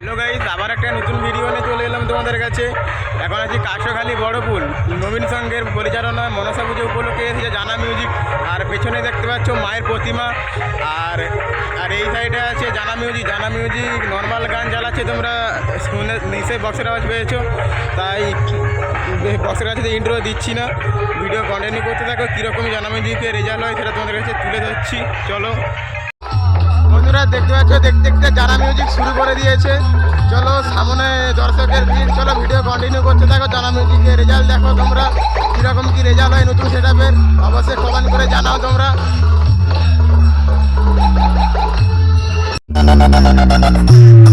Hello guys আবার একটা নতুন ভিডিও নিয়ে চলে এলাম তোমাদের কাছে। এখন আছি কাশোখালী বড়পুল নবীন সঙ্গের পরিচালনায় মনসা পুজো উপলক্ষে এসেছে জানা মিউজিক আর পেছনে দেখতে পাচ্ছ মায়ের প্রতিমা। আর আর এই সাইডে আছে জানা মিউজিক জানা মিউজিক নর্মাল গান চালাচ্ছে তোমরা শুনে নিশ্চয়ই বক্সের আওয়াজ পেয়েছ। তাই বক্সের কাছে ইন্ট্রো দিচ্ছি না। ভিডিও কন্টিনিউ করতে থাকো। কীরকম জানা মিউজিকের রেজাল্ট হয় সেটা তোমাদের কাছে তুলে ধরছি। চলো। দেখতে পাচ্ছ, দেখতে দেখতে যারা মিউজিক শুরু করে দিয়েছে। চলো, সামনে দর্শকের ভিড়, চলো ভিডিও কন্টিনিউ করতে থাকো। যারা মিউজিকের রেজাল্ট দেখো তোমরা। কীরকম কী রেজাল্ট হয় নতুন সেটাপের অবশ্যই কমেন্ট করে জানাও তোমরা। SK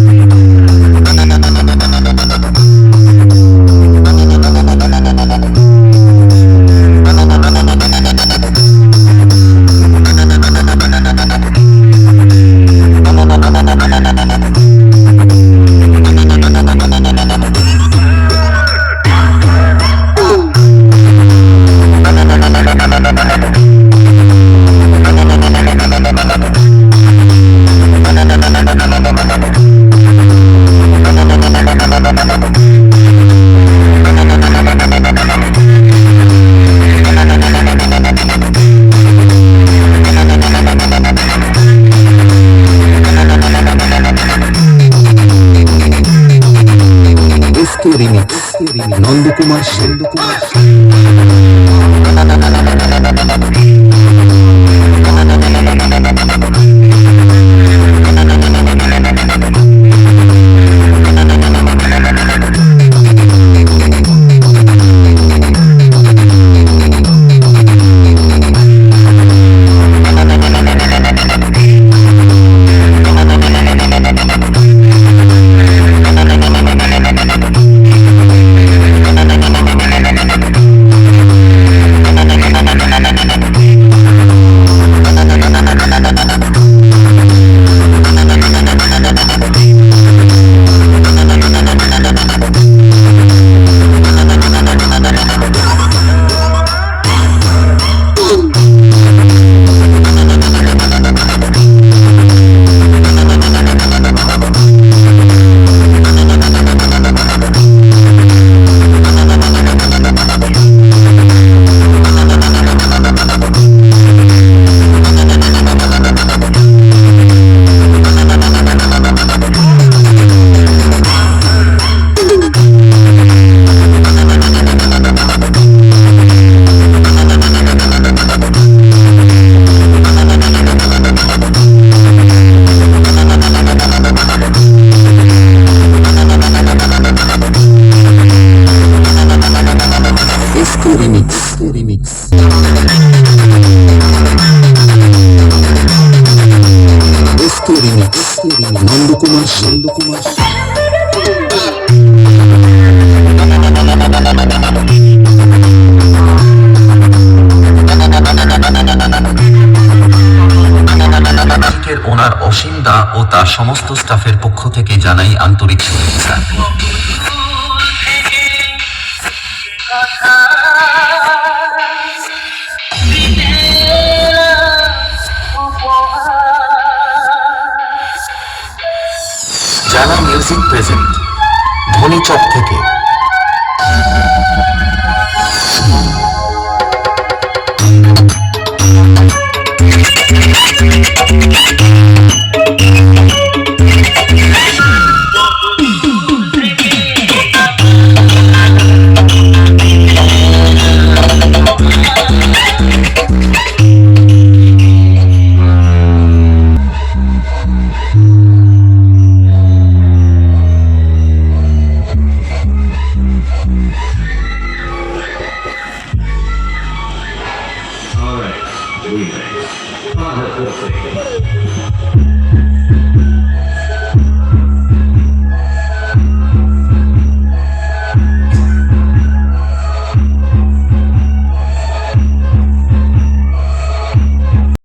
Nandakumar Nandakumar remix Nandakumar Nandakumar owner Asim দা ও তার সমস্ত স্টাফের পক্ষ থেকে জানাই আন্তরিক শুভেচ্ছা। মিউজিক প্রেজেন্ট ধনীচক থেকে। doing things. thing.